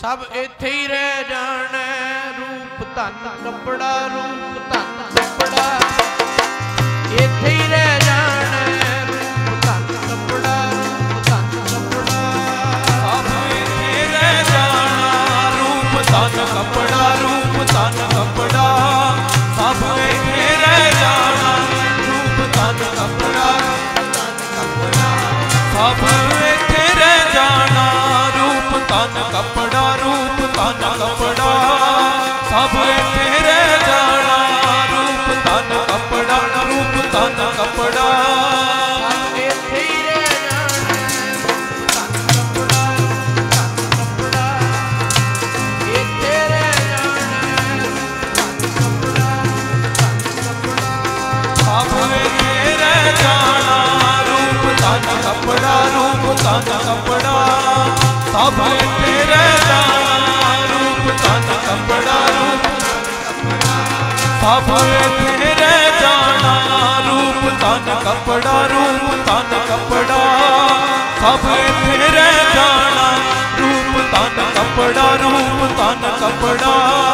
ਸਭ ਇੱਥੇ ਹੀ ਰਹਿ ਜਾਣਾ ਰੂਪ ਧਨ, ਕੱਪੜਾ ਰੂਪ ਧਨ, ਕੱਪੜਾ। ਇੱਥੇ ਹੀ ਰਹਿ ਜਾਣਾ ਰੂਪ ਧਨ, ਕੱਪੜਾ ਰੂਪ ਧਨ, ਕੱਪੜਾ। ਸਭ ਇੱਥੇ ਰਹਿ ਜਾਣਾ ਰੂਪ ਧਨ, ਕੱਪੜਾ ਰੂਪ ਧਨ, ਕੱਪੜਾ। ਸਭ ਇੱਥੇ ਰਹਿ ਜਾਣਾ ਰੂਪ ਧਨ, ਕੱਪੜਾ ਧਨ, ਕੱਪੜਾ। ਸਭ ਇੱਥੇ ਰਹਿ ਜਾਣਾ ਸਭ ਇੱਥੇ ਰਹਿ ਜਾਣਾ, ਰੂਪ ਧਨ ਕੱਪੜਾ, ਰੂਪ ਧਨ ਕੱਪੜਾ। ਸਭ ਇੱਥੇ ਜਾਣਾ, ਰੂਪ ਧਨ ਕੱਪੜਾ, ਰੂਪ ਧਨ ਕੱਪੜਾ। ਸਭ ਇੱਥੇ ਰਹਿ ਜਾਣਾ। ਸਭ ਇੱਥੇ ਰਹਿ ਜਾਣਾ, ਰੂਪ ਧਨ ਕਪੜਾ, ਰੂਪ ਧਨ ਕਪੜਾ। ਸਭ ਇੱਥੇ ਰਹਿ ਜਾਣਾ, ਰੂਪ ਧਨ ਕਪੜਾ, ਰੂਪ ਧਨ ਕੱਪੜਾ।